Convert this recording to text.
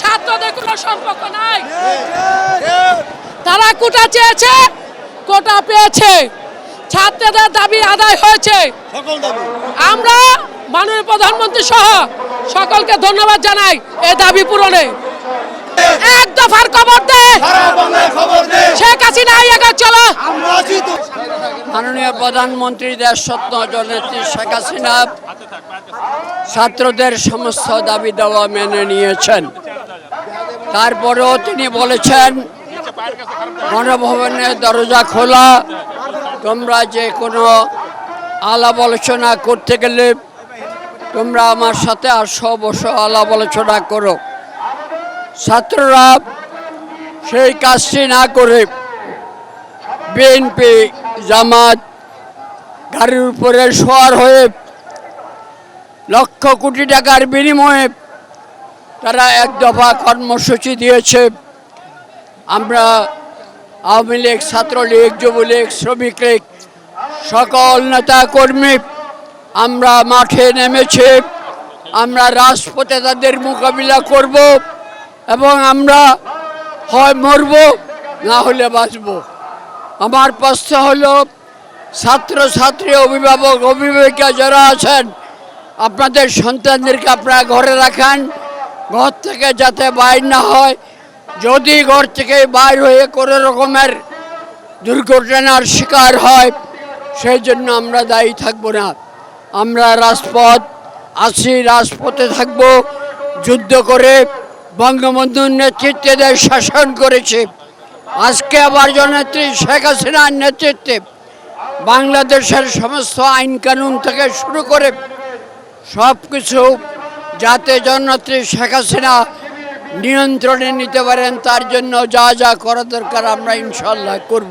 ছাত্রদের কোনো সম্পর্ক নাই। তারা কোটা চেয়েছে কোটা পেয়েছে। ছাত্রদের দাবি আদায় হয়েছে। আমরা মাননীয় প্রধানমন্ত্রী সহ সকলকে ধন্যবাদ জানাই এই দাবি পূরণে। এক দফার খবর দে। সারা বাংলায় খবর দে। শেখ হাসিনা আগে চলো। মাননীয় প্রধানমন্ত্রী দেশ সত্য জননেত্রী শেখ হাসিনা ছাত্রদের সমস্ত দাবি দেওয়া মেনে নিয়েছেন। তারপরেও তিনি বলেছেন, গণভবনের দরজা খোলা। তোমরা যে কোনো আলাপ আলোচনা করতে গেলে তোমরা আমার সাথে আসো, বসো আলাপ আলোচনা করো। ছাত্ররা সেই কাজটি না করে বিএনপি জামাত গাড়ির উপরে শোয়ার হয়ে লক্ষ কোটি টাকার বিনিময়ে তারা এক দফা কর্মসূচি দিয়েছে। আমরা আওয়ামী লীগ, ছাত্রলীগ, যুবলীগ শ্রমিক লীগ সকল নেতা কর্মী আমরা মাঠে নেমেছি। আমরা রাজপথে তাদের মোকাবিলা করব এবং আমরা হয় মরব, না হলে বাঁচব। আমার প্রশ্ন হলো ছাত্র ছাত্রী অভিভাবক, অভিভাবিকা যারা আছেন, আপনাদের সন্তানদেরকে আপনারা ঘরে রাখান? ঘর থেকে যাতে বাইর না হয়, যদি ঘর থেকে বাইর হয়ে কোনো রকমের দুর্ঘটনার শিকার হয়, সেই জন্য আমরা দায়ী থাকব না। আমরা রাজপথ, আছি রাজপথে থাকব, যুদ্ধ করে বঙ্গবন্ধুর নেতৃত্বে দেশ শাসন করেছে। আজকে আবার জননেত্রী শেখ হাসিনার নেতৃত্বে বাংলাদেশের সমস্ত আইন কানুন থেকে শুরু করে সব কিছু যাতে জননেত্রী শেখ হাসিনা নিয়ন্ত্রণে নিতে পারেন, তার জন্য যা যা করা দরকার আমরা ইনশাল্লাহ করব।